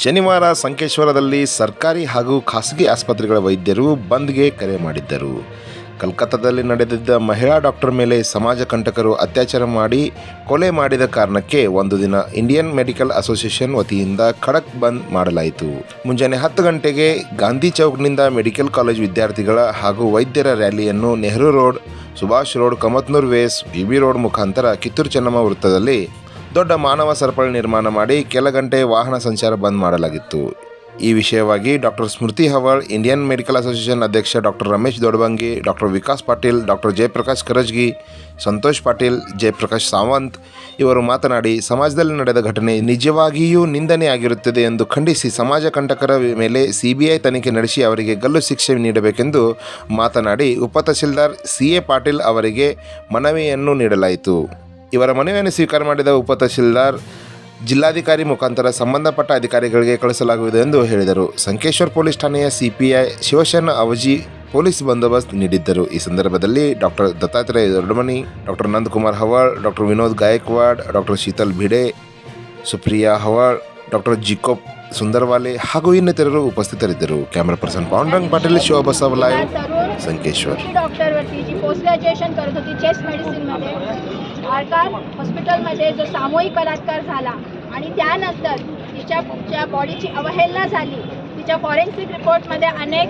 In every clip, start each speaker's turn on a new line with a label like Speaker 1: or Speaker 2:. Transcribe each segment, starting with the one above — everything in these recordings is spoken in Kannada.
Speaker 1: ಶನಿವಾರ ಸಂಕೇಶ್ವರದಲ್ಲಿ ಸರ್ಕಾರಿ ಹಾಗೂ ಖಾಸಗಿ ಆಸ್ಪತ್ರೆಗಳ ವೈದ್ಯರು ಬಂದ್ಗೆ ಕರೆ ಮಾಡಿದ್ದರು. ಕಲ್ಕತ್ತಾದಲ್ಲಿ ನಡೆದಿದ್ದ ಮಹಿಳಾ ಡಾಕ್ಟರ್ ಮೇಲೆ ಸಮಾಜ ಕಂಟಕರು ಅತ್ಯಾಚಾರ ಮಾಡಿ ಕೊಲೆ ಮಾಡಿದ ಕಾರಣಕ್ಕೆ ಒಂದು ದಿನ ಇಂಡಿಯನ್ ಮೆಡಿಕಲ್ ಅಸೋಸಿಯೇಷನ್ ವತಿಯಿಂದ ಖಡಕ್ ಬಂದ್ ಮಾಡಲಾಯಿತು. ಮುಂಜಾನೆ ಹತ್ತು ಗಂಟೆಗೆ ಗಾಂಧಿ ಚೌಕ್ನಿಂದ ಮೆಡಿಕಲ್ ಕಾಲೇಜ್ ವಿದ್ಯಾರ್ಥಿಗಳ ಹಾಗೂ ವೈದ್ಯರ ರ್ಯಾಲಿಯನ್ನು Nehru road, Subhash road, Kamatnur ways B road ಮುಖಾಂತರ ಕಿತ್ತೂರು ಚೆನ್ನಮ್ಮ ವೃತ್ತದಲ್ಲಿ ದೊಡ್ಡ ಮಾನವ ಸರಪಳಿ ನಿರ್ಮಾಣ ಮಾಡಿ ಕೆಲ ಗಂಟೆ ವಾಹನ ಸಂಚಾರ ಬಂದ್ ಮಾಡಲಾಗಿತ್ತು. ಈ ವಿಷಯವಾಗಿ doctor Smriti Hawal, Indian medical association ಅಧ್ಯಕ್ಷ doctor Ramesh Dodbangi doctor Vikas Patil, doctor Jayaprakash Karajgi, Santosh Patil, Jayaprakash Sawant ಇವರು ಮಾತನಾಡಿ, ಸಮಾಜದಲ್ಲಿ ನಡೆದ ಘಟನೆ ನಿಜವಾಗಿಯೂ ನಿಂದನೆಯಾಗಿರುತ್ತದೆ ಎಂದು ಖಂಡಿಸಿ ಸಮಾಜ ಕಂಟಕರ ಮೇಲೆ ಸಿಬಿಐ ತನಿಖೆ ನಡೆಸಿ ಅವರಿಗೆ ಗಲ್ಲು ಶಿಕ್ಷೆ ನೀಡಬೇಕೆಂದು ಮಾತನಾಡಿ, ಉಪ ತಹಸೀಲ್ದಾರ್ ಸಿ ಎ ಪಾಟೀಲ್ ಅವರಿಗೆ ಮನವಿಯನ್ನು ನೀಡಲಾಯಿತು. ಇವರ ಮನವಿಯನ್ನು ಸ್ವೀಕಾರ ಮಾಡಿದ ಉಪತಹಶೀಲ್ದಾರ್ ಜಿಲ್ಲಾಧಿಕಾರಿ ಮುಖಾಂತರ ಸಂಬಂಧಪಟ್ಟ ಅಧಿಕಾರಿಗಳಿಗೆ ಕಳಿಸಲಾಗುವುದು ಎಂದು ಹೇಳಿದರು. ಸಂಕೇಶ್ವರ್ ಪೊಲೀಸ್ ಠಾಣೆಯ ಸಿಪಿಐ ಶಿವಶರಣ ಅವಜಿ ಪೊಲೀಸ್ ಬಂದೋಬಸ್ತ್ ನೀಡಿದ್ದರು. ಈ ಸಂದರ್ಭದಲ್ಲಿ doctor Dattatreya Doddamani doctor Nandakumar Hawal, doctor Vinod Gaikwad, doctor Sheetal Bhide, Supriya Hawal, doctor ಜಿಕೋಪ್ ಸುಂದರ್ವಾಲೆ ಹಾಗೂ ಇನ್ನಿತರರು ಉಪಸ್ಥಿತರಿದ್ದರು.
Speaker 2: Camera person Pandurang Patil, Shivabasava live, Sankeshwar. आरकार हॉस्पिटलमध्ये जो सामूहिक बलात्कार झाला आणि त्यानंतर तिच्या बॉडीची अवहेलना झाली. तिच्या फॉरेन्सिक रिपोर्टमध्ये अनेक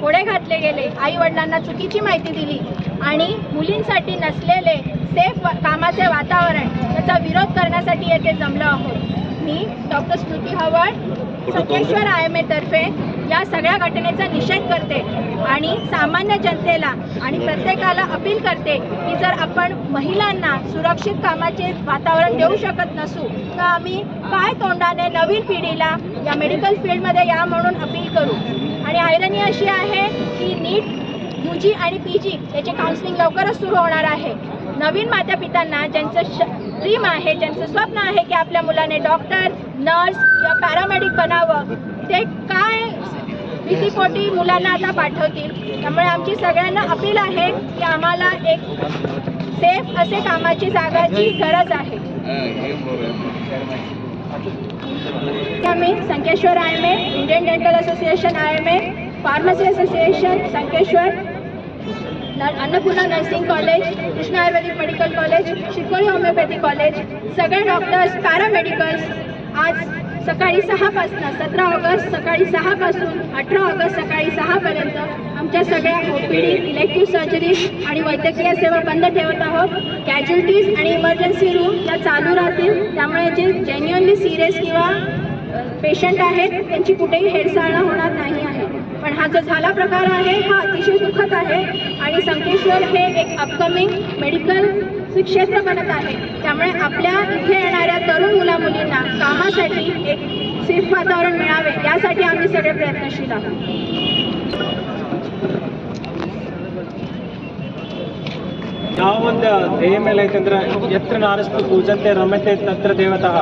Speaker 2: कोडे घातले गेले. आई वडिलांना चुकीची माहिती दिली आणि मुलींसाठी नसलेले सेफ कामाचे वातावरण त्याचा विरोध करण्यासाठी येथे जमलो आहोत. मी doctor Smriti Haval Sankeshwar I M तर्फे या सगळ्या घटनेचा निषेध करते आणि सामान्य जनतेला आणि प्रत्येकाला अपील करते की जर आपण महिलांना सुरक्षित कामाचे वातावरण देऊ शकत नसू तर आम्ही काय तोंडाने नवीन पिढीला या मेडिकल फील्डमध्ये या म्हणून अपील करू. आणि आयरनी अशी आहे की नीट यू जी आणि पी जी याचे काउन्सिलिंग लवकरच सुरू होणार आहे. नवीन माता पितांना ज्यांचं श ड्रीम आहे ज्यांचं स्वप्न आहे की आपल्या मुलाने डॉक्टर नर्स किंवा पॅरामेडिक बनावं ते काय भीतीपोटी मुलांना आता पाठवतील? त्यामुळे आमची सगळ्यांना अपील आहे की आम्हाला एक सेफ असे कामाची जागाची गरज आहे. आम्ही Sankeshwar I M A Indian dental association I M A pharmacy association Sankeshwar न- Annapurna nursing college Krishna ayurvedic medical college Shikoli homeopathy college सगळे डॉक्टर्स पॅरामेडिकल्स आज सकाळी सहापासून सतरा ऑगस्ट सकाळी सहापासून अठरा ऑगस्ट सकाळी सहापर्यंत आमच्या सगळ्या ओपीडी इलेक्टिव्ह सर्जरीज आणि वैद्यकीय सेवा बंद ठेवत आहोत. कॅज्युलिटीज आणि इमर्जन्सी रूम या चालू राहतील. त्यामुळे जे जेन्युअनली सिरियस किंवा पेशंट आहेत त्यांची कुठेही हेडसाळणा होणार नाही आहे. पण हा जो झाला प्रकार आहे हा अतिशय दुःखद आहे. आणि संकेश्वर हे एक अपकमिंग मेडिकल क्षेत्र बनत आहे त्यामुळे आपल्या इथे येणाऱ्या तरुण मुला मुलींना कामासाठी एक सेफ वातावरण मिळावे यासाठी आम्ही सगळे प्रयत्नशील आहोत
Speaker 3: ಯಾವೊಂದು ಧ್ಯೇಯ ಮೇಲೆ ಐತಂದ್ರೆ ಎತ್ರ ನಾರಿಸ್ತು ಪೂಜಂತೆ ರಮ್ಯತೆ ತತ್ರ ದೇವತಃ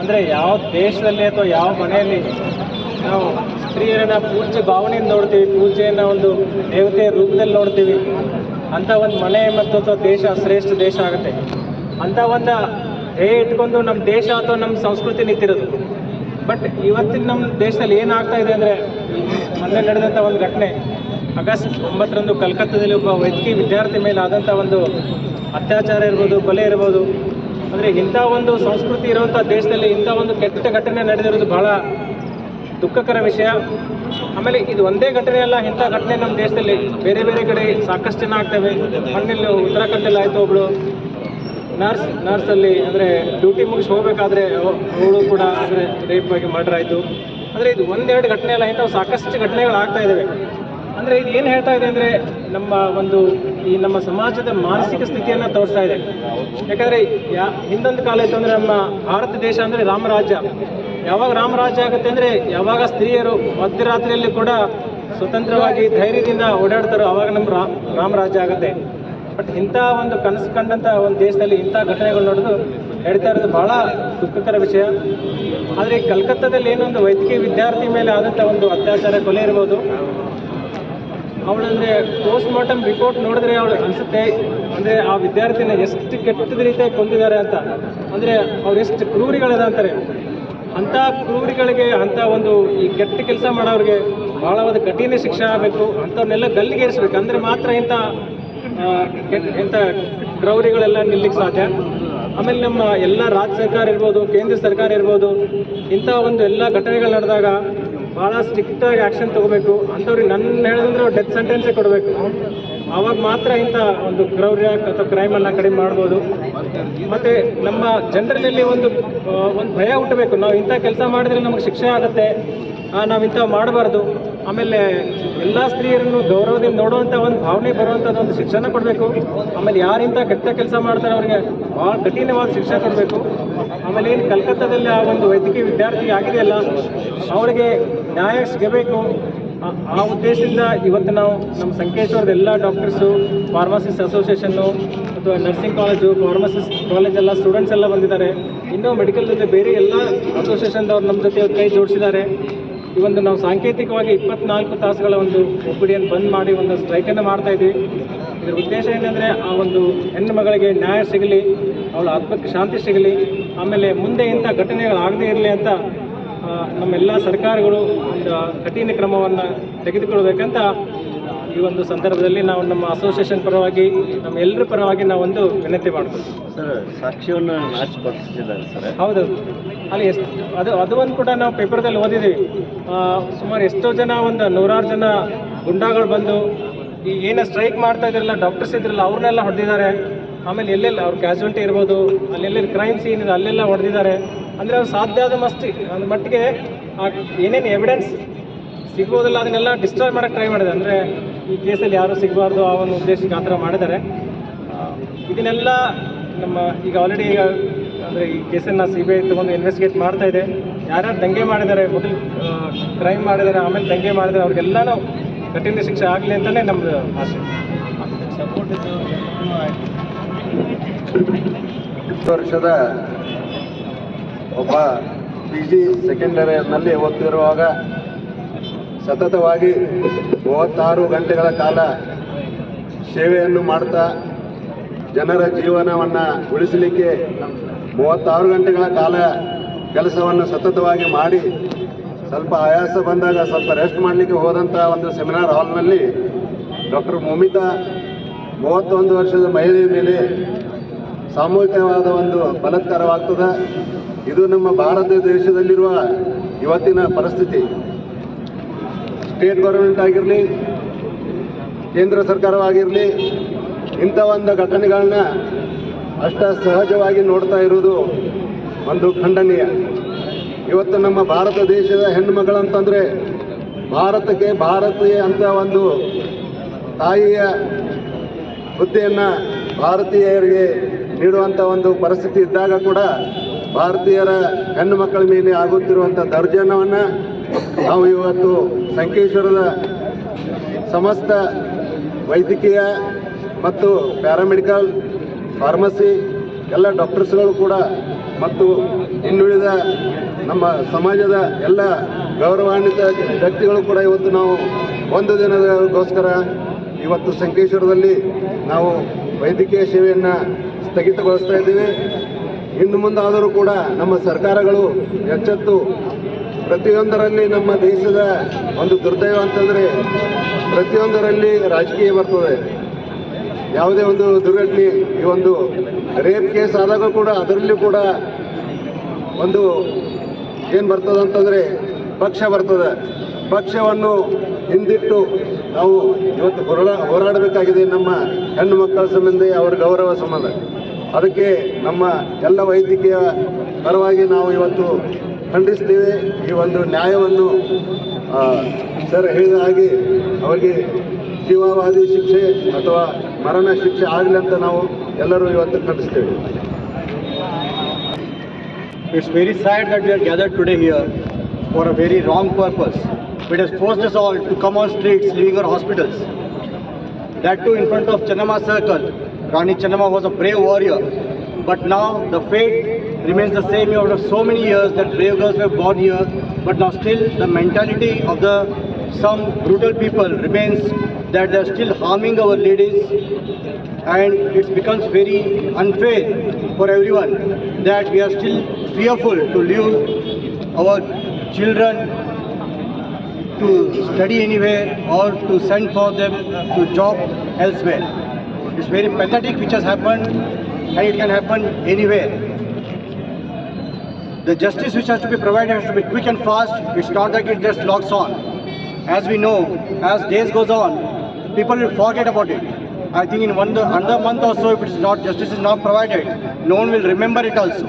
Speaker 3: ಅಂದರೆ ಯಾವ ದೇಶದಲ್ಲಿ ಅಥವಾ ಯಾವ ಮನೆಯಲ್ಲಿ ನಾವು ಸ್ತ್ರೀಯರನ್ನ ಪೂಜ್ಯ ಭಾವನೆಯಿಂದ ನೋಡ್ತೀವಿ ಪೂಜೆಯನ್ನು ಒಂದು ದೇವತೆಯ ರೂಪದಲ್ಲಿ ನೋಡ್ತೀವಿ ಅಂಥ ಒಂದು ಮನೆ ಮತ್ತು ಅಥವಾ ದೇಶ ಶ್ರೇಷ್ಠ ದೇಶ ಆಗುತ್ತೆ. ಅಂಥ ಒಂದು ಹೇ ಇಟ್ಕೊಂಡು ನಮ್ಮ ದೇಶ ಅಥವಾ ನಮ್ಮ ಸಂಸ್ಕೃತಿ ನಿಂತಿರೋದು. ಬಟ್ ಇವತ್ತಿನ ನಮ್ಮ ದೇಶದಲ್ಲಿ ಏನಾಗ್ತಾ ಇದೆ ಅಂದರೆ, ಮೊನ್ನೆ ನಡೆದಂಥ ಒಂದು ಘಟನೆ, ಆಗಸ್ಟ್ ಒಂಬತ್ತರಂದು ಕಲ್ಕತ್ತಾದಲ್ಲಿ ಒಬ್ಬ ವೈದ್ಯಕೀಯ ವಿದ್ಯಾರ್ಥಿ ಮೇಲೆ ಆದಂಥ ಒಂದು ಅತ್ಯಾಚಾರ ಇರ್ಬೋದು, ಕೊಲೆ ಇರ್ಬೋದು. ಅಂದರೆ ಇಂಥ ಒಂದು ಸಂಸ್ಕೃತಿ ಇರುವಂಥ ದೇಶದಲ್ಲಿ ಇಂಥ ಒಂದು ಕೆಟ್ಟ ಘಟನೆ ನಡೆದಿರೋದು ಬಹಳ ದುಃಖಕರ ವಿಷಯ. ಆಮೇಲೆ ಇದು ಒಂದೇ ಘಟನೆ ಅಲ್ಲ, ಇಂಥ ಘಟನೆ ನಮ್ಮ ದೇಶದಲ್ಲಿ ಬೇರೆ ಬೇರೆ ಕಡೆ ಸಾಕಷ್ಟು ಜನ ಆಗ್ತವೆ. ಮಣ್ಣಲ್ಲಿ ಉತ್ತರಾಖಂಡಲ್ಲಿ ಆಯಿತು ಒಬ್ಬಳು ನರ್ಸ್, ನರ್ಸಲ್ಲಿ ಅಂದರೆ ಡ್ಯೂಟಿ ಮುಗಿಸಿ ಹೋಗಬೇಕಾದ್ರೆ ಅವಳು ಕೂಡ ಅಂದರೆ ರೇಪ್ ಆಗಿ ಮರ್ಡರ್ ಆಯಿತು. ಅಂದರೆ ಇದು ಒಂದೆರಡು ಘಟನೆ ಅಲ್ಲ, ಇಂಥವು ಸಾಕಷ್ಟು ಘಟನೆಗಳು ಆಗ್ತಾ ಇದ್ದಾವೆ ಅಂದರೆ ಇದು ಏನು ಹೇಳ್ತಾ ಇದೆ ಅಂದರೆ ನಮ್ಮ ಒಂದು ಈ ನಮ್ಮ ಸಮಾಜದ ಮಾನಸಿಕ ಸ್ಥಿತಿಯನ್ನು ತೋರಿಸ್ತಾ ಇದೆ. ಯಾಕಂದರೆ ಯಾ ಹಿಂದೊಂದು ಕಾಲ ಇತ್ತು ಅಂದರೆ ನಮ್ಮ ಭಾರತ ದೇಶ ಅಂದರೆ ರಾಮರಾಜ್ಯ. ಯಾವಾಗ ರಾಮರಾಜ್ಯ ಆಗುತ್ತೆ ಅಂದರೆ ಯಾವಾಗ ಸ್ತ್ರೀಯರು ಮಧ್ಯರಾತ್ರಿಯಲ್ಲಿ ಕೂಡ ಸ್ವತಂತ್ರವಾಗಿ ಧೈರ್ಯದಿಂದ ಓಡಾಡ್ತಾರೋ ಅವಾಗ ನಮ್ಮ ರಾಮರಾಜ್ಯ ಆಗುತ್ತೆ. ಬಟ್ ಇಂಥ ಒಂದು ಕನಸು ಕಂಡಂಥ ಒಂದು ದೇಶದಲ್ಲಿ ಇಂಥ ಘಟನೆಗಳು ನೋಡೋದು ಹೇಳ್ತಾ ಇರೋದು ಬಹಳ ದುಃಖಕರ ವಿಷಯ. ಆದರೆ ಕಲ್ಕತ್ತಾದಲ್ಲಿ ಏನೊಂದು ವೈದ್ಯಕೀಯ ವಿದ್ಯಾರ್ಥಿ ಮೇಲೆ ಆದಂಥ ಒಂದು ಅತ್ಯಾಚಾರ ಕೊಲೆ ಇರ್ಬೋದು. ಅವಳಂದರೆ ಪೋಸ್ಟ್ ಮಾರ್ಟಮ್ ರಿಪೋರ್ಟ್ ನೋಡಿದ್ರೆ ಅವಳು ಅನಿಸುತ್ತೆ, ಅಂದರೆ ಆ ವಿದ್ಯಾರ್ಥಿನ ಎಷ್ಟು ಕೆಟ್ಟದ ರೀತಿಯಾಗಿ ಕೊಂದಿದ್ದಾರೆ ಅಂತ. ಅಂದರೆ ಅವ್ರು ಎಷ್ಟು ಕ್ರೂರಿಗಳದ ಅಂತಾರೆ. ಅಂಥ ಕ್ರೂರಿಗಳಿಗೆ ಅಂಥ ಒಂದು ಈ ಕೆಟ್ಟ ಕೆಲಸ ಮಾಡೋರಿಗೆ ಭಾಳವಾದ ಕಠಿಣ ಶಿಕ್ಷೆ ಆಗಬೇಕು ಅಂಥವ್ರನ್ನೆಲ್ಲ ಗಲ್ಲಿಗೇರಿಸ್ಬೇಕು. ಅಂದರೆ ಮಾತ್ರ ಇಂಥ ಇಂಥ ಕ್ರೌರಿಗಳೆಲ್ಲ ನಿಲ್ಲಿಕ್ಕೆ ಸಾಧ್ಯ. ಆಮೇಲೆ ನಮ್ಮ ಎಲ್ಲ ರಾಜ್ಯ ಸರ್ಕಾರ ಇರ್ಬೋದು, ಕೇಂದ್ರ ಸರ್ಕಾರ ಇರ್ಬೋದು, ಇಂಥ ಒಂದು ಎಲ್ಲ ಘಟನೆಗಳು ನಡೆದಾಗ ಭಾಳ ಸ್ಟ್ರಿಕ್ಟಾಗಿ ಆ್ಯಕ್ಷನ್ ತೊಗೋಬೇಕು. ಅಂಥವ್ರಿಗೆ ನನ್ನ ಹೇಳಿದ್ರೆ ಡೆತ್ ಸೆಂಟೆನ್ಸೇ ಕೊಡಬೇಕು. ಆವಾಗ ಮಾತ್ರ ಇಂಥ ಒಂದು ಕ್ರೌರ್ಯ ಅಥವಾ ಕ್ರೈಮನ್ನು ಕಡಿಮೆ ಮಾಡ್ಬೋದು. ಮತ್ತು ನಮ್ಮ ಜನರಲ್ಲಿ ಒಂದು ಒಂದು ಭಯ ಹುಟ್ಟಬೇಕು. ನಾವು ಇಂಥ ಕೆಲಸ ಮಾಡಿದ್ರೆ ನಮಗೆ ಶಿಕ್ಷೆ ಆಗುತ್ತೆ. ನಾವು ಇಂಥ ಮಾಡಬಾರ್ದು. ಆಮೇಲೆ ಎಲ್ಲ ಸ್ತ್ರೀಯರನ್ನು ಗೌರವದಿಂದ ನೋಡುವಂಥ ಒಂದು ಭಾವನೆ ಬರುವಂಥದ್ದು ಒಂದು ಶಿಕ್ಷಣ ಕೊಡಬೇಕು. ಆಮೇಲೆ ಯಾರಿಂತ ಕೆಟ್ಟ ಕೆಲಸ ಮಾಡ್ತಾರೆ ಅವರಿಗೆ ಭಾಳ ಕಠಿಣವಾದ ಶಿಕ್ಷೆ ಕೊಡಬೇಕು. ಆಮೇಲೆ ಏನು ಕಲ್ಕತ್ತಾದಲ್ಲಿ ಆ ಒಂದು ವೈದ್ಯಕೀಯ ವಿದ್ಯಾರ್ಥಿ ಆಗಿದೆಯಲ್ಲ, ಅವರಿಗೆ ನ್ಯಾಯ ಸಿಗಬೇಕು. ಆ ಉದ್ದೇಶದಿಂದ ಇವತ್ತು ನಾವು ನಮ್ಮ ಸಂಕೇಶ್ವರದ ಎಲ್ಲ ಡಾಕ್ಟರ್ಸು, ಫಾರ್ಮಸಿಸ್ಟ್ ಅಸೋಸಿಯೇಷನ್ನು ಅಥವಾ ನರ್ಸಿಂಗ್ ಕಾಲೇಜು ಫಾರ್ಮಸಿಸ್ಟ್ ಕಾಲೇಜ್ ಎಲ್ಲ ಸ್ಟೂಡೆಂಟ್ಸ್ ಎಲ್ಲ ಬಂದಿದ್ದಾರೆ. ಇನ್ನೂ ಮೆಡಿಕಲ್ ಜೊತೆ ಬೇರೆ ಎಲ್ಲ ಅಸೋಸಿಯೇಷನ್ದವ್ರು ನಮ್ಮ ಜೊತೆ ಕೈ ಜೋಡಿಸಿದ್ದಾರೆ. ಈ ಒಂದು ನಾವು ಸಾಂಕೇತಿಕವಾಗಿ ಇಪ್ಪತ್ನಾಲ್ಕು ತಾಸುಗಳ ಒಂದು ಒಪಿಡಿಯನ್ನು ಬಂದ್ ಮಾಡಿ ಒಂದು ಸ್ಟ್ರೈಕನ್ನು ಮಾಡ್ತಾ ಇದ್ದೀವಿ ಇದರ ಉದ್ದೇಶ ಏನಂದರೆ ಆ ಒಂದು ಹೆಣ್ಣು ಮಗಳಿಗೆ ನ್ಯಾಯ ಸಿಗಲಿ, ಅವಳ ಆತ್ಮಕ್ಕೆ ಶಾಂತಿ ಸಿಗಲಿ, ಆಮೇಲೆ ಮುಂದೆ ಇಂಥ ಘಟನೆಗಳಾಗದೇ ಇರಲಿ ಅಂತ ನಮ್ಮೆಲ್ಲ ಸರ್ಕಾರಗಳು ಒಂದು ಕಠಿಣ ಕ್ರಮವನ್ನು ತೆಗೆದುಕೊಳ್ಬೇಕಂತ ಈ ಒಂದು ಸಂದರ್ಭದಲ್ಲಿ ನಾವು ನಮ್ಮ ಅಸೋಸಿಯೇಷನ್ ಪರವಾಗಿ ನಮ್ಮ ಎಲ್ಲರ ಪರವಾಗಿ ನಾವು ಒಂದು ವಿನಂತಿ ಮಾಡ್ತೀವಿ.
Speaker 4: ಸರ್ ಸಾಕ್ಷ್ಯವನ್ನು ನಾಶಪಡಿಸಿದ್ದಾರೆ ಸರ್?
Speaker 3: ಹೌದು ಅಲ್ಲಿ ಎಷ್ಟು ಅದು ಅದು ಒಂದು ಕೂಡ ನಾವು ಪೇಪರ್ದಲ್ಲಿ ಓದಿದ್ದೀವಿ. ಸುಮಾರು ಎಷ್ಟೋ ಜನ ಒಂದು ನೂರಾರು ಜನ ಗುಂಡಾಗಳು ಬಂದು ಈ ಏನು ಸ್ಟ್ರೈಕ್ ಮಾಡ್ತಾ ಇದ್ರಲ್ಲ ಡಾಕ್ಟರ್ಸ್ ಇದ್ರಲ್ಲ ಅವ್ರನ್ನೆಲ್ಲ ಹೊಡೆದಿದ್ದಾರೆ. ಆಮೇಲೆ ಎಲ್ಲೆಲ್ಲ ಅವ್ರ ಕ್ಯಾಶುವಲ್ಟಿ ಇರ್ಬೋದು ಅಲ್ಲೆಲ್ಲ ಕ್ರೈಮ್ ಸೀನ್ ಇದೆ ಅಲ್ಲೆಲ್ಲ ಹೊಡೆದಿದ್ದಾರೆ. ಅಂದರೆ ಅವ್ರು ಸಾಧ್ಯ ಆದ ಮಸ್ತಿ ಅದ್ರ ಮಟ್ಟಿಗೆ ಏನೇನು ಎವಿಡೆನ್ಸ್ ಸಿಗ್ಬೋದಲ್ಲ ಅದನ್ನೆಲ್ಲ ಡಿಸ್ಟ್ರಾಯ್ ಮಾಡೋಕ್ಕೆ ಟ್ರೈ ಮಾಡಿದೆ. ಅಂದರೆ ಈ ಕೇಸಲ್ಲಿ ಯಾರೂ ಸಿಗಬಾರ್ದು ಆ ಒಂದು ಉದ್ದೇಶಕ್ಕೆ ಆ ಥರ ಮಾಡಿದ್ದಾರೆ. ಇದನ್ನೆಲ್ಲ ನಮ್ಮ ಈಗ ಆಲ್ರೆಡಿ ಈಗ, ಅಂದರೆ ಈ ಕೇಸನ್ನು ಸಿ ಬಿ ಐ ತೊಗೊಂಡು ಇನ್ವೆಸ್ಟಿಗೇಟ್ ಮಾಡ್ತಾ ಇದೆ. ಯಾರ್ಯಾರು ದಂಗೆ ಮಾಡಿದ್ದಾರೆ, ಮೊದಲು ಕ್ರೈಮ್ ಮಾಡಿದ್ದಾರೆ, ಆಮೇಲೆ ದಂಗೆ ಮಾಡಿದ್ದಾರೆ, ಅವ್ರಿಗೆಲ್ಲನೂ ಕಠಿಣ ಶಿಕ್ಷೆ ಆಗಲಿ ಅಂತಲೇ ನಮ್ಮದು ಆಸೆ.
Speaker 4: ವರ್ಷದ ಒಬ್ಬ ಪಿ ಜಿ ಸೆಕೆಂಡರಿಯಲ್ಲಿ ಓದ್ತಿರುವಾಗ ಸತತವಾಗಿ ಮೂವತ್ತಾರು ಗಂಟೆಗಳ ಕಾಲ ಸೇವೆಯನ್ನು ಮಾಡ್ತಾ ಜನರ ಜೀವನವನ್ನು ಉಳಿಸಲಿಕ್ಕೆ ಮೂವತ್ತಾರು ಗಂಟೆಗಳ ಕಾಲ ಕೆಲಸವನ್ನು ಸತತವಾಗಿ ಮಾಡಿ ಸ್ವಲ್ಪ ಆಯಾಸ ಬಂದಾಗ ಸ್ವಲ್ಪ ರೆಸ್ಟ್ ಮಾಡಲಿಕ್ಕೆ ಹೋದಂಥ ಒಂದು ಸೆಮಿನಾರ್ ಹಾಲ್ನಲ್ಲಿ ಡಾಕ್ಟರ್ ಮೋಮಿತಾ ಮೂವತ್ತೊಂದು ವರ್ಷದ ಮಹಿಳೆಯ ಮೇಲೆ ಸಾಮೂಹಿಕವಾದ ಒಂದು ಬಲತ್ಕಾರವಾಗ್ತದೆ. ಇದು ನಮ್ಮ ಭಾರತ ದೇಶದಲ್ಲಿರುವ ಇವತ್ತಿನ ಪರಿಸ್ಥಿತಿ. ಸ್ಟೇಟ್ ಗೌರ್ಮೆಂಟ್ ಆಗಿರಲಿ, ಕೇಂದ್ರ ಸರ್ಕಾರವಾಗಿರಲಿ, ಇಂಥ ಒಂದು ಘಟನೆಗಳನ್ನ ಅಷ್ಟ ಸಹಜವಾಗಿ ನೋಡ್ತಾ ಇರುವುದು ಒಂದು ಖಂಡನೀಯ. ಇವತ್ತು ನಮ್ಮ ಭಾರತ ದೇಶದ ಹೆಣ್ಣು ಮಗಳಂತಂದರೆ ಭಾರತಕ್ಕೆ ಭಾರತೀಯ ಅಂತ ಒಂದು ತಾಯಿಯ ಹುದ್ದೆಯನ್ನು ಭಾರತೀಯರಿಗೆ ನೀಡುವಂಥ ಒಂದು ಪರಿಸ್ಥಿತಿ ಇದ್ದಾಗ ಕೂಡ ಭಾರತೀಯರ ಹೆಣ್ಣು ಮಕ್ಕಳ ಮೇಲೆ ಆಗುತ್ತಿರುವಂಥ ದೌರ್ಜನ್ಯವನ್ನು ನಾವು ಇವತ್ತು ಸಂಕೇಶ್ವರದ ಸಮಸ್ತ ವೈದ್ಯಕೀಯ ಮತ್ತು ಪ್ಯಾರಾಮೆಡಿಕಲ್, ಫಾರ್ಮಸಿ, ಎಲ್ಲ ಡಾಕ್ಟರ್ಸ್ಗಳು ಕೂಡ ಮತ್ತು ಇನ್ನುಳಿದ ನಮ್ಮ ಸಮಾಜದ ಎಲ್ಲ ಗೌರವಾನ್ವಿತ ವ್ಯಕ್ತಿಗಳು ಕೂಡ ಇವತ್ತು ನಾವು ಒಂದು ದಿನದಗೋಸ್ಕರ ಇವತ್ತು ಸಂಕೇಶ್ವರದಲ್ಲಿ ನಾವು ವೈದ್ಯಕೀಯ ಸೇವೆಯನ್ನು ಸ್ಥಗಿತಗೊಳಿಸ್ತಾ ಇದ್ದೀವಿ. ಇನ್ನು ಮುಂದಾದರೂ ಕೂಡ ನಮ್ಮ ಸರ್ಕಾರಗಳು ಎಚ್ಚೆತ್ತು ಪ್ರತಿಯೊಂದರಲ್ಲಿ ನಮ್ಮ ದೇಶದ ಒಂದು ದುರ್ದೈವ ಅಂತಂದರೆ ಪ್ರತಿಯೊಂದರಲ್ಲಿ ರಾಜಕೀಯ ಬರ್ತದೆ. ಯಾವುದೇ ಒಂದು ದುರ್ಘಟನೆ, ಈ ಒಂದು ರೇಪ್ ಕೇಸ್ ಆದಾಗ ಕೂಡ ಅದರಲ್ಲೂ ಕೂಡ ಒಂದು ಏನು ಬರ್ತದೆ ಅಂತಂದರೆ ಪಕ್ಷ ಬರ್ತದೆ. ಪಕ್ಷವನ್ನು ಹಿಂದಿಟ್ಟು ನಾವು ಇವತ್ತು ಹೋರಾ ಹೋರಾಡಬೇಕಾಗಿದೆ ನಮ್ಮ ಹೆಣ್ಣು ಮಕ್ಕಳ ಸಂಬಂಧ ಅವರ ಗೌರವ ಸಂಬಂಧ. ಅದಕ್ಕೆ ನಮ್ಮ ಎಲ್ಲ ವೈದ್ಯಕೀಯ ಪರವಾಗಿ ನಾವು ಇವತ್ತು ಖಂಡಿಸ್ತೀವಿ ಈ ಒಂದು ನ್ಯಾಯವನ್ನು ಸರ್ ಹೇಳಿದ ಹಾಗೆ ಅವರಿಗೆ ಜೀವಾವಧಿ ಶಿಕ್ಷೆ ಅಥವಾ ಮರಣ ಶಿಕ್ಷೆ ಆಗಲಿ ಅಂತ ನಾವು ಎಲ್ಲರೂ ಇವತ್ತು ಖಂಡಿಸ್ತೇವೆ
Speaker 5: it's very that we are gathered today here for a very wrong purpose. It has forced us all to come on streets, leaving our hospitals. That too in front of Channama Circle. Rani Channama was a brave warrior. But now the fate remains the same after so many years that brave girls were born here. But now still the mentality of the some brutal people remains that they are still harming our ladies and it becomes very unfair for everyone that we are still fearful to leave our children to study anywhere or to send for them to job elsewhere. It's very pathetic which has happened and it can happen anywhere. The justice which has to be provided has to be quick and fast. It's not that it just logs on. As we know, as days goes on, people will forget about it. I think in one another month or so, if it is not justice is not provided, no one will remember it also.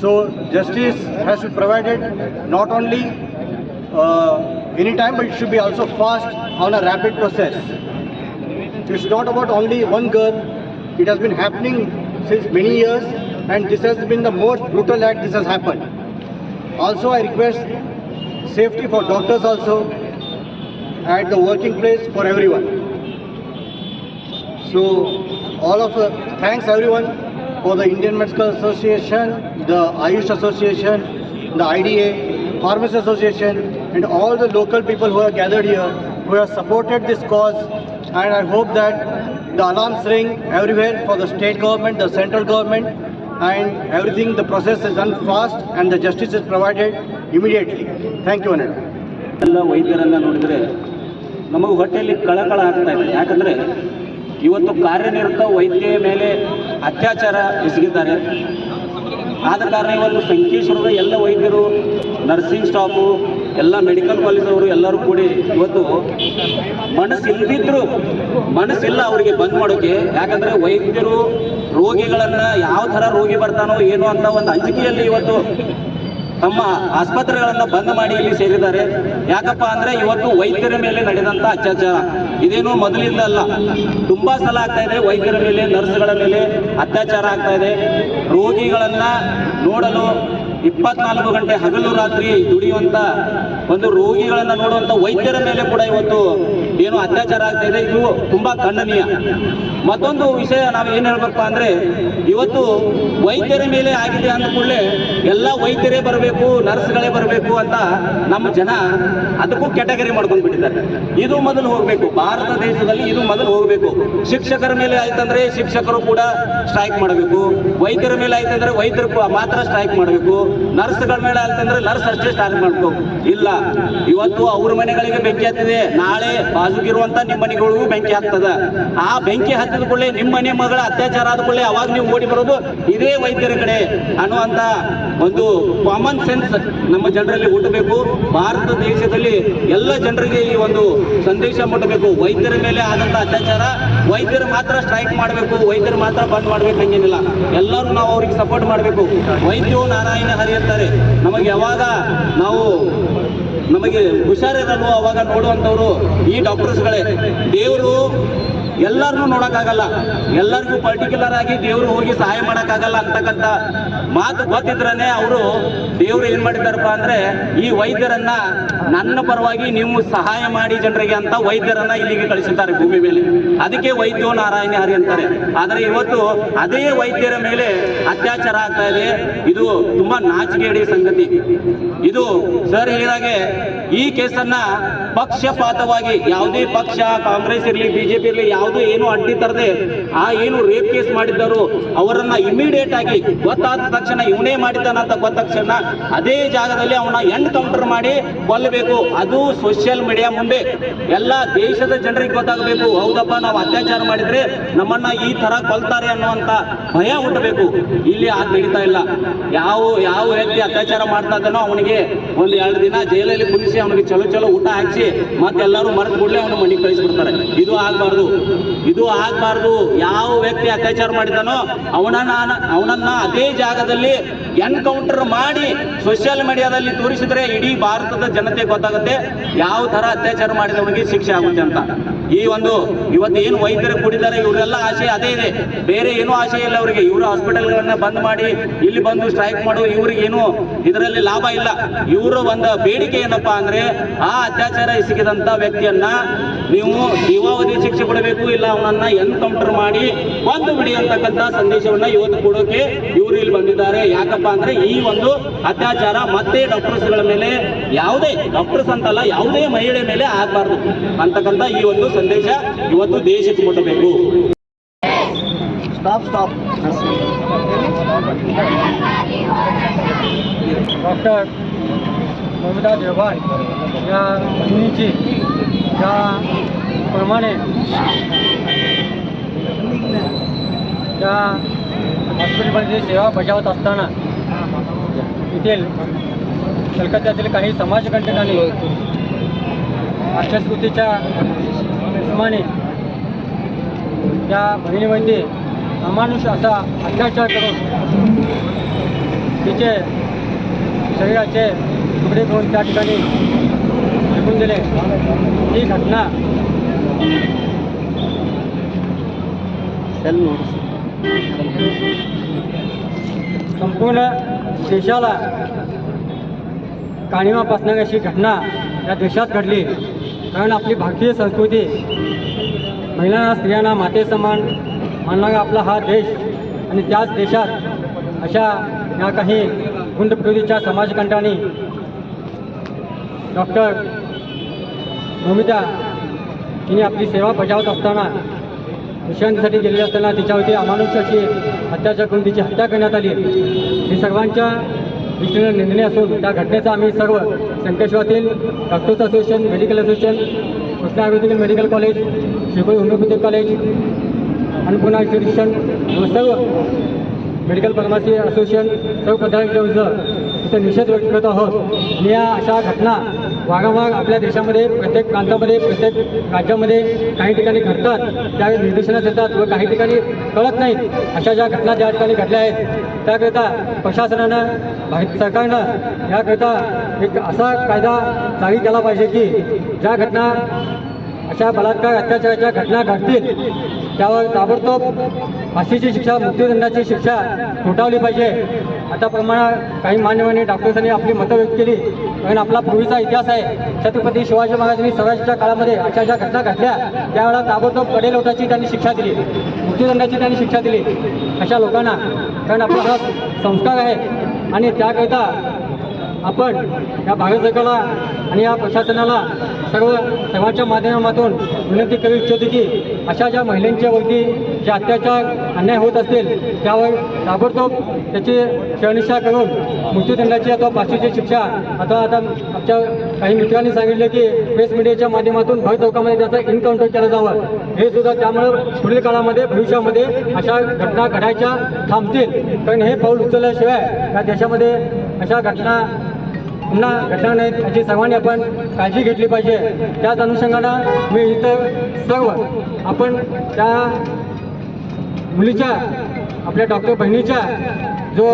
Speaker 5: So justice has to be provided not only uh, any time, but it should be also fast on a rapid process. It's not about only one girl. It has been happening since many years, and this has been the most brutal act this has happened. Also, I request safety for doctors also at the working place for everyone. So, all of us, thanks everyone for the Indian Medical Association, the Ayush Association, the IDA, Pharmacy Association, and all the local people who are gathered here who have supported this cause. And I hope that the alarms ring everywhere for the state government, the central government, and everything. The process is done fast, and the justice is provided immediately. Thank you, Anand.
Speaker 6: ಎಲ್ಲ ವೈದ್ಯರನ್ನು ನೋಡಿದರೆ ನಮಗೆ ಹೊಟ್ಟೆಯಲ್ಲಿ ಕಳಕಳ ಆಗ್ತಾ ಇದೆ ಯಾಕಂದರೆ ಇವತ್ತು ಕಾರ್ಯನಿರತ ವೈದ್ಯೆಯ ಮೇಲೆ ಅತ್ಯಾಚಾರ ಎಸಗಿದ್ದಾರೆ ಆದ ಕಾರಣ ಇವತ್ತು ಸಂಕೇಶ್ವರದ ಎಲ್ಲ ವೈದ್ಯರು ನರ್ಸಿಂಗ್ ಸ್ಟಾಫು ಎಲ್ಲ ಮೆಡಿಕಲ್ ಕಾಲೇಜವರು ಎಲ್ಲರೂ ಕೂಡಿ ಇವತ್ತು ಮನಸ್ಸಿಲ್ದಿದ್ರು ಮನಸ್ಸಿಲ್ಲ ಅವರಿಗೆ ಬಂದ್ ಮಾಡೋಕೆ. ಯಾಕಂದ್ರೆ ವೈದ್ಯರು ರೋಗಿಗಳನ್ನು ಯಾವ ತರ ರೋಗಿ ಬರ್ತಾನೋ ಏನೋ ಅಂತ ಒಂದು ಅಂಜಿಕೆಯಲ್ಲಿ ಇವತ್ತು ತಮ್ಮ ಆಸ್ಪತ್ರೆಗಳನ್ನು ಬಂದ್ ಮಾಡಿ ಇಲ್ಲಿ ಸೇರಿದ್ದಾರೆ. ಯಾಕಪ್ಪ ಅಂದ್ರೆ ಇವತ್ತು ವೈದ್ಯರ ಮೇಲೆ ನಡೆದಂತ ಅತ್ಯಾಚಾರ. ಇದೇನು ಮೊದಲಿಂದ ಅಲ್ಲ. ತುಂಬಾ ಸಲ ಆಗ್ತಾ ಇದೆ ವೈದ್ಯರ ಮೇಲೆ, ನರ್ಸ್ಗಳ ಮೇಲೆ ಅತ್ಯಾಚಾರ ಆಗ್ತಾ ಇದೆ. ರೋಗಿಗಳನ್ನ ನೋಡಲು ಇಪ್ಪತ್ನಾಲ್ಕು ಗಂಟೆ ಹಗಲು ರಾತ್ರಿ ದುಡಿಯುವಂತ ಒಂದು ರೋಗಿಗಳನ್ನ ನೋಡುವಂತ ವೈದ್ಯರ ಮೇಲೆ ಕೂಡ ಇವತ್ತು ಏನು ಅತ್ಯಾಚಾರ ಆಗ್ತಾ ಇದೆ, ಇದು ತುಂಬಾ ಖಂಡನೀಯ. ಮತ್ತೊಂದು ವಿಷಯ ನಾವು ಏನ್ ಹೇಳ್ಬೇಕಪ್ಪ ಅಂದ್ರೆ, ಇವತ್ತು ವೈದ್ಯರ ಮೇಲೆ ಆಗಿದೆ ಅಂದ ಕೂಡಲೇ ಎಲ್ಲ ವೈದ್ಯರೇ ಬರಬೇಕು, ನರ್ಸ್ಗಳೇ ಬರಬೇಕು ಅಂತ ನಮ್ಮ ಜನ ಅದಕ್ಕೂ ಕ್ಯಾಟಗರಿ ಮಾಡ್ಕೊಂಡು ಬಿಟ್ಟಿದ್ದಾರೆ. ಇದು ಮೊದಲು ಹೋಗಬೇಕು. ಭಾರತ ದೇಶದಲ್ಲಿ ಇದು ಮೊದಲು ಹೋಗಬೇಕು. ಶಿಕ್ಷಕರ ಮೇಲೆ ಆಯ್ತಂದ್ರೆ ಶಿಕ್ಷಕರು ಕೂಡ ಸ್ಟ್ರೈಕ್ ಮಾಡಬೇಕು. ವೈದ್ಯರ ಮೇಲೆ ಆಯ್ತಂದ್ರೆ ವೈದ್ಯರು ಮಾತ್ರ ಸ್ಟ್ರೈಕ್ ಮಾಡಬೇಕು. ನರ್ಸ್ಗಳ ಮೇಲೆ ಆಯ್ತಂದ್ರೆ ನರ್ಸ್ ಅಷ್ಟೇ ಸ್ಟ್ರೈಕ್ ಮಾಡಬೇಕು ಇಲ್ಲ. ಇವತ್ತು ಅವ್ರ ಮನೆಗಳಿಗೆ ಬೆಂಕಿ ಹತ್ತಿದೆ. ನಾಳೆ ಬಾಜುಗಿರುವಂತ ನಿಮ್ಮ ಮನೆಗಳಿಗೂ ಬೆಂಕಿ ಹತ್ತದ. ಆ ಬೆಂಕಿ ಹತ್ತಿದ ಕೂಡಲೇ ನಿಮ್ಮ ಮನೆ ಮಗಳ ಅತ್ಯಾಚಾರ ಆದ ಕೂಡಲೇ ಅವಾಗ ನೀವು ಓಡಿ ಬರೋದು ಇದೇ ವೈದ್ಯರ ಕಡೆ ಅನ್ನುವಂತ ಒಂದು ಕಾಮನ್ ಸೆನ್ಸ್ ನಮ್ಮ ಜನರಲ್ಲಿ ಹುಟ್ಟಬೇಕು. ಭಾರತ ದೇಶದಲ್ಲಿ ಎಲ್ಲ ಜನರಿಗೆ ಈ ಒಂದು ಸಂದೇಶ ಮುಟ್ಟಬೇಕು. ವೈದ್ಯರ ಮೇಲೆ ಆದಂತ ಅತ್ಯಾಚಾರ, ವೈದ್ಯರು ಮಾತ್ರ ಸ್ಟ್ರೈಕ್ ಮಾಡಬೇಕು, ವೈದ್ಯರು ಮಾತ್ರ ಬಂದ್ ಮಾಡ್ಬೇಕು ಹಂಗೇನಿಲ್ಲ. ಎಲ್ಲರೂ ನಾವು ಅವ್ರಿಗೆ ಸಪೋರ್ಟ್ ಮಾಡಬೇಕು. ವೈದ್ಯರು ನಾರಾಯಣ ಹರಿಯುತ್ತಾರೆ ನಮಗೆ ಯಾವಾಗ ನಾವು ನಮಗೆ ಹುಷಾರಿರಲ್ವೋ ಅವಾಗ ನೋಡುವಂಥವ್ರು ಈ ಡಾಕ್ಟರ್ಸ್ಗಳೇ ದೇವರು ಎಲ್ಲರನ್ನೂ ನೋಡೋಕ್ಕಾಗಲ್ಲ. ಎಲ್ಲರಿಗೂ ಪರ್ಟಿಕ್ಯುಲರ್ ಆಗಿ ದೇವರು ಹೋಗಿ ಸಹಾಯ ಮಾಡೋಕ್ಕಾಗಲ್ಲ ಅಂತಕ್ಕಂಥ ಮಾತು ಗೊತ್ತಿದ್ರೇ ಅವರು ದೇವರು ಏನು ಮಾಡಿದ್ದಾರಪ್ಪ ಅಂದ್ರೆ ಈ ವೈದ್ಯರನ್ನ ನನ್ನ ಪರವಾಗಿ ನೀವು ಸಹಾಯ ಮಾಡಿ ಜನರಿಗೆ ಅಂತ ವೈದ್ಯರನ್ನ ಇಲ್ಲಿಗೆ ಕಳಿಸುತ್ತಾರೆ ಭೂಮಿ ಮೇಲೆ. ಅದಕ್ಕೆ ವೈದ್ಯೋ ನಾರಾಯಣ ಹರಿ ಅಂತಾರೆ. ಆದರೆ ಇವತ್ತು ಅದೇ ವೈದ್ಯರ ಮೇಲೆ ಅತ್ಯಾಚಾರ ಆಗ್ತಾ ಇದೆ. ಇದು ತುಂಬಾ ನಾಚಿಕೆಯಡಿ ಸಂಗತಿ. ಇದು ಸರ್ ಹೇಳಿದಾಗೆ ಈ ಕೇಸನ್ನ ಪಕ್ಷಪಾತವಾಗಿ ಯಾವುದೇ ಪಕ್ಷ, ಕಾಂಗ್ರೆಸ್ ಇರಲಿ, ಬಿಜೆಪಿ ಇರಲಿ, ಯಾವುದೇ ಏನು ಅಡ್ಡಿ ತರದೆ ಆ ಏನು ರೇಪ್ ಕೇಸ್ ಮಾಡಿದ್ದರು ಅವರನ್ನ ಇಮಿಡಿಯೇಟ್ ಆಗಿ ಗೊತ್ತಾದ ತಕ್ಷಣ ಇವನೇ ಮಾಡಿದ್ದಾನಂತ ಗೊತ್ತ ತಕ್ಷಣ ಅದೇ ಜಾಗದಲ್ಲಿ ಅವನ ಎನ್ಕೌಂಟರ್ ಮಾಡಿ ಕೊಲ್ಲಬೇಕು. ಅದು ಸೋಷಿಯಲ್ ಮೀಡಿಯಾ ಮುಂದೆ ಎಲ್ಲ ದೇಶದ ಜನರಿಗೆ ಗೊತ್ತಾಗಬೇಕು. ಹೌದಪ್ಪ, ನಾವು ಅತ್ಯಾಚಾರ ಮಾಡಿದ್ರೆ ನಮ್ಮನ್ನ ಈ ತರ ಕೊಲ್ತಾರೆ ಅನ್ನುವಂತ ಭಯ ಹುಟ್ಟಬೇಕು. ಇಲ್ಲಿ ಅದು ನಡೀತಾ ಇಲ್ಲ. ಯಾವ ಯಾವ ವ್ಯಕ್ತಿ ಅತ್ಯಾಚಾರ ಮಾಡ್ತಾ ಇದ್ದಾನೋ ಅವನಿಗೆ ಒಂದು ಎರಡು ದಿನ ಜೈಲಲ್ಲಿ ಕುಣಿಸಿ ಅವನಿಗೆ ಚಲೋ ಚಲೋ ಊಟ ಹಾಕಿಸಿ ಮತ್ತೆಲ್ಲರೂ ಮರೆತು ಕೂಡಲೇ ಅವನು ಮನೆಗೆ ಕಳಿಸ್ಬಿಡ್ತಾರೆ. ಇದು ಆಗಬಾರ್ದು. ಇದು ಆಗಬಾರ್ದು. ಯಾವ ವ್ಯಕ್ತಿ ಅತ್ಯಾಚಾರ ಮಾಡಿದಾನೋ ಅವನನ್ನ ಅವನನ್ನ ಅದೇ ಜಾಗದಲ್ಲಿ ಎನ್ಕೌಂಟರ್ ಮಾಡಿ ಸೋಷಿಯಲ್ ಮೀಡಿಯಾದಲ್ಲಿ ತೋರಿಸಿದ್ರೆ ಇಡೀ ಭಾರತದ ಜನತೆ ಗೊತ್ತಾಗುತ್ತೆ ಯಾವ ತರ ಅತ್ಯಾಚಾರ ಮಾಡಿದವನಿಗೆ ಶಿಕ್ಷೆ ಆಗುತ್ತೆ ಅಂತ. ಈ ಒಂದು ಇವತ್ತು ಏನು ವೈದ್ಯರು ಕೂಡಿದ್ದಾರೆ, ಇವರೆಲ್ಲ ಆಸೆ ಅದೇ ಇದೆ. ಬೇರೆ ಏನೂ ಆಶೆ ಇಲ್ಲ ಅವರಿಗೆ. ಇವರು ಹಾಸ್ಪಿಟಲ್ಗಳನ್ನ ಬಂದ್ ಮಾಡಿ, ಇಲ್ಲಿ ಬಂದು ಸ್ಟ್ರೈಕ್ ಮಾಡು, ಇವ್ರಿಗೆ ಏನು ಇದರಲ್ಲಿ ಲಾಭ ಇಲ್ಲ. ಇವರು ಒಂದು ಬೇಡಿಕೆ ಏನಪ್ಪಾ ಅಂದ್ರೆ, ಆ ಅತ್ಯಾಚಾರ ಅಧಿಕಾರ ವ್ಯಕ್ತಿಯನ್ನ ನೀವು ಜೀವಾವಧಿ ಶಿಕ್ಷೆ ಕೊಡಬೇಕು ಇಲ್ಲ ಅವನನ್ನ ಎನ್ಕೌಂಟರ್ ಮಾಡಿ ಒಂದು ಬಿಡಿ ಅಂತಕ್ಕಂಥ ಸಂದೇಶವನ್ನ ಇವತ್ತು ಕೊಡೋಕೆ ಇವರು ಇಲ್ಲಿ ಬಂದಿದ್ದಾರೆ. ಯಾಕಪ್ಪ ಅಂದ್ರೆ ಈ ಒಂದು ಅತ್ಯಾಚಾರ ಮತ್ತೆ ಡಾಕ್ಟರ್ಸ್ಗಳ ಮೇಲೆ ಯಾವುದೇ ಡಾಕ್ಟರ್ಸ್ ಅಂತಲ್ಲ ಯಾವುದೇ ಮಹಿಳೆ ಮೇಲೆ ಆಗಬಾರ್ದು ಅಂತಕ್ಕಂಥ ಈ ಒಂದು ಸಂದೇಶ ಇವತ್ತು ದೇಶಕ್ಕೆ ಕೊಡಬೇಕು
Speaker 5: ಸ್ಟಾಪ್ ಸ್ಟಾಪ್
Speaker 7: ಡಾಕ್ಟರ್ ममता जवान या बहिणीची ज्याप्रमाणे त्या हॉस्पिटलमध्ये सेवा बजावत असताना येथील कलकत्त्यातील काही समाजकंटकांनी पाठ्यस्कृतीच्या हिशोबाने त्या बहिणीमध्ये अमानुष असा अत्याचार करून तिचे शरीराचे तुकडे करून त्या ठिकाणी फेकून दिले ही घटना. संपूर्ण देशाला काणीमा पासणारी अशी घटना या देशात घडली. कारण आपली भारतीय संस्कृती महिलांना स्त्रियांना माते समान मानणारा आपला हा देश आणि त्याच देशात अशा या काही गुंडप्रवृत्तीच्या समाजकंटाने डॉक्टर भूमिता हिने आपली सेवा बजावत असताना विश्रांतीसाठी गेलेली असताना तिच्यावरती अमानुष्याची अत्याचार करून तिची हत्या करण्यात आली. ही सर्वांच्या दृष्टीने निंदणी असून त्या घटनेचा आम्ही सर्व संकेश्वरातील doctors association medical association Krishna ayurvedic medical college Shikoli homeopathic college Annapurna institution व सर्व मेडिकल फार्मसी असोसिएशन सर्व पदाधिकाऱ्यांचं तिथं निषेध व्यक्त करत आहोत. या अशा घटना वारंवार आपल्या देशामध्ये प्रत्येक प्रांतामध्ये प्रत्येक राज्यामध्ये काही ठिकाणी घडतात. त्या निदर्शनास येतात व काही ठिकाणी कळत नाहीत अशा ज्या घटना ज्या ठिकाणी घडल्या आहेत. त्याकरिता प्रशासनानं भारत सरकारनं याकरिता एक असा कायदा जारी केला पाहिजे की ज्या घटना अशा बलात्कार अत्याचाराच्या घटना घडतील त्यावर ताबडतोब फाशीची शिक्षा मुक्तिदंडाची शिक्षा ठोठावली पाहिजे. आता प्रमाणात काही मान्यवानी डॉक्टर्सांनी आपली मतं व्यक्त केली. कारण आपला पूर्वीचा इतिहास आहे छत्रपती शिवाजी महाराजांनी स्वराज्याच्या काळामध्ये अशा ज्या घटना घडल्या त्यावेळेला ताबडतोब कडेलोटाची त्यांनी शिक्षा दिली मृत्यूदंडाची त्यांनी शिक्षा दिली अशा लोकांना कारण आपला हा संस्कार आहे. आणि त्याकरिता आपण या भारत सरकारला आणि या प्रशासनाला सर्व सर्वांच्या माध्यमातून विनंती करू इच्छितो की अशा ज्या महिलांच्या वरती जे अत्याचार अन्याय होत असतील त्यावर ताबडतोब त्याची शहनिशा करून मृत्यूदंडाची अथवा फाशीची शिक्षा अथवा आता आमच्या काही मित्रांनी सांगितलं की प्रेस मीडियाच्या माध्यमातून भर चौकामध्ये त्याचं एन्काउंटर केलं जावं. हे सुद्धा त्यामुळं पुढील काळामध्ये भविष्यामध्ये अशा घटना घडायच्या थांबतील. कारण हे पाऊल उचलल्याशिवाय या देशामध्ये अशा घटना पुन्हा घटना नाहीत याची सर्वांनी आपण काळजी घेतली पाहिजे. त्याच अनुषंगानं मी इथं सर्व आपण त्या मुलीच्या आपल्या डॉक्टर बहिणीच्या जो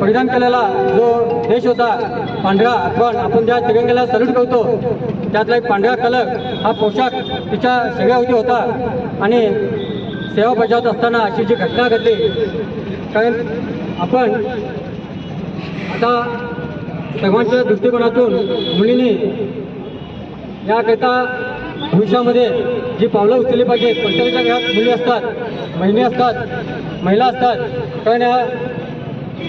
Speaker 7: परिधान केलेला जो देश होता पांढरा आठवण आपण ज्या तिरंग्याला सल्यूट करतो त्यातला एक पांढरा कलर हा पोशाख तिच्या शरीरावरती होता. आणि सेवा बजावत असताना अशी जी घटना घडली कारण आपण आता सर्वांच्या दृष्टिकोनातून मुलींनी याकरिता भविष्यामध्ये जी पावलं उचलली पाहिजे प्रत्येकाच्या घरात मुली असतात महिने असतात महिला असतात कारण या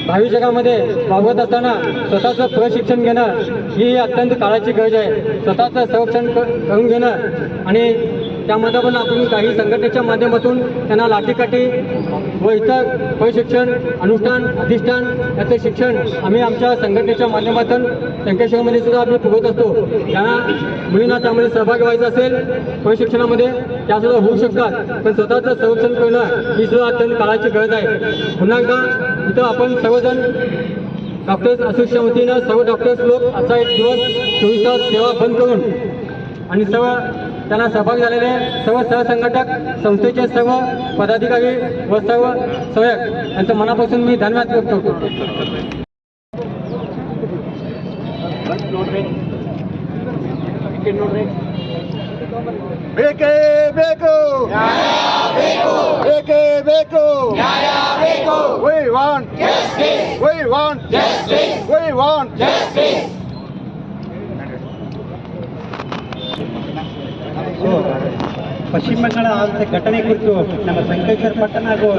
Speaker 7: भावी जगामध्ये वावरत असताना स्वतःचं प्रशिक्षण घेणं ही अत्यंत काळाची गरज आहे. स्वतःचं संरक्षण क- करून घेणं आणि त्यामध्ये पण आपण काही संघटनेच्या माध्यमातून त्यांना लाठीकाठी व इतर प्रशिक्षण अनुष्ठान अधिष्ठान याचं शिक्षण आम्ही आमच्या संघटनेच्या माध्यमातून संकेश्वरमध्ये सुद्धा आम्ही फुगवत असतो. त्यांना मुलींना त्यामध्ये सहभागी व्हायचं असेल प्रशिक्षणामध्ये त्यासुद्धा होऊ शकतात. पण स्वतःचं संरक्षण करणं ही सुद्धा अत्यंत काळाची गरज आहे. पुन्हा एकदा इथं आपण सर्वजण डॉक्टर्स असोसिएशन वतीनं सर्व डॉक्टर्स लोक आजचा एक दिवस चोवीस तास सेवा बंद करून आणि सर्व त्यांना सहभाग सर्व सहसंघटक संस्थेचे सर्व पदाधिकारी व सर्व सहाय्यक यांचं मनापासून मी धन्यवाद व्यक्त करते.
Speaker 5: बेके बेको! बेके बेको! We want justice. We want justice. We want justice. Bogotá.
Speaker 8: ಪಶ್ಚಿಮ ಬಂಗಾಳ ಆದಂಥ ಘಟನೆ ಕುರಿತು ನಮ್ಮ ಸಂಕೇಶ್ವರ ಪಟ್ಟಣ ಹಾಗೂ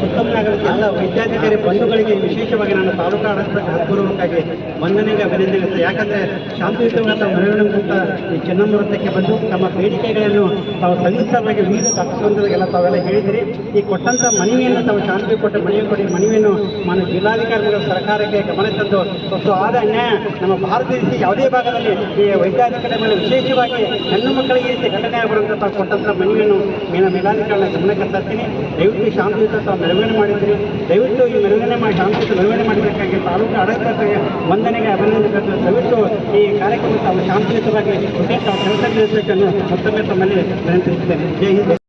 Speaker 8: ಸುತ್ತಮುತ್ತ ಎಲ್ಲ ವೈದ್ಯಾಧಿಕಾರಿ ಬಂಧುಗಳಿಗೆ ವಿಶೇಷವಾಗಿ ನಾನು ತಾಲೂಕು ಆಡಳಿತ ಹೃತ್ಪೂರ್ವಕವಾಗಿ ವಂದನೆಗೆ ಅಭಿನಂದನೆ ಯಾಕಂದರೆ ಶಾಂತಿಯುತವಾದ ಮೆರವಣಿಗೆ ಮುಕ್ತ ಈ ಚನ್ನಮೃತಕ್ಕೆ ಬಂದು ತಮ್ಮ ಬೇಡಿಕೆಗಳನ್ನು ತಾವು ಸವಿಸ್ತರವಾಗಿ ವಿವಿಧ ತಪ್ಪಿಸುವಂಥದ್ದಾಗೆಲ್ಲ ತಾವೆಲ್ಲ ಹೇಳಿದಿರಿ. ಈ ಕೊಟ್ಟಂಥ ಮನವಿಯನ್ನು ತಾವು ಶಾಂತಿ ಕೊಟ್ಟ ಮನವಿ ಕೊಡಿ. ಮನವಿಯನ್ನು ಮನ ಜಿಲ್ಲಾಧಿಕಾರಿಗಳು ಸರ್ಕಾರಕ್ಕೆ ಗಮನ ತಂದು ಮತ್ತು ಆದ ಅನ್ಯಾಯ ನಮ್ಮ ಭಾರತ ದೇಶ ಯಾವುದೇ ಭಾಗದಲ್ಲಿ ಈ ವೈದ್ಯಾಧಿಕಾರಿಗಳು ವಿಶೇಷವಾಗಿ ಹೆಣ್ಣು ಮಕ್ಕಳಿಗೆ ಘಟನೆ ಆಗಿರುವಂಥ ತಾವು ಕೊಟ್ಟಂಥ ಮನವಿಯನ್ನು ಮೇಲ ಮೇಲಾಧಿಕಾರಿಗಳ ಗಮನಕ್ಕೆ ತರ್ತೀನಿ. ದಯವಿಟ್ಟು ಶಾಂತಿಯುತ ತಾವು ಮೆರವಣಿಗೆ ಮಾಡಿದ್ದೀರಿ. ದಯವಿಟ್ಟು ಈ ಮೆರವಣಿಗೆ ಮಾಡಿ ಶಾಂತಿಯುತ ಮೆರವಣಿಗೆ ಮಾಡಬೇಕಾಗಿ ತಾಲೂಕು ಆಡಳಿತಕ್ಕೆ ವಂದನೆಗೆ ಅಭಿನಂದನೆ ದಯವಿಟ್ಟು ಈ ಕಾರ್ಯಕ್ರಮ ತಾವು ಶಾಂತಿಯುತವಾಗಿ ಉದ್ದೇಶ ಕೆಲಸ ನಿರ್ವಹಿಸಬೇಕನ್ನು ಮತ್ತೊಮ್ಮೆ ತಮ್ಮಲ್ಲಿ ವಿನಂತಿಸುತ್ತೇನೆ ಜೈ ಹಿಂದ್.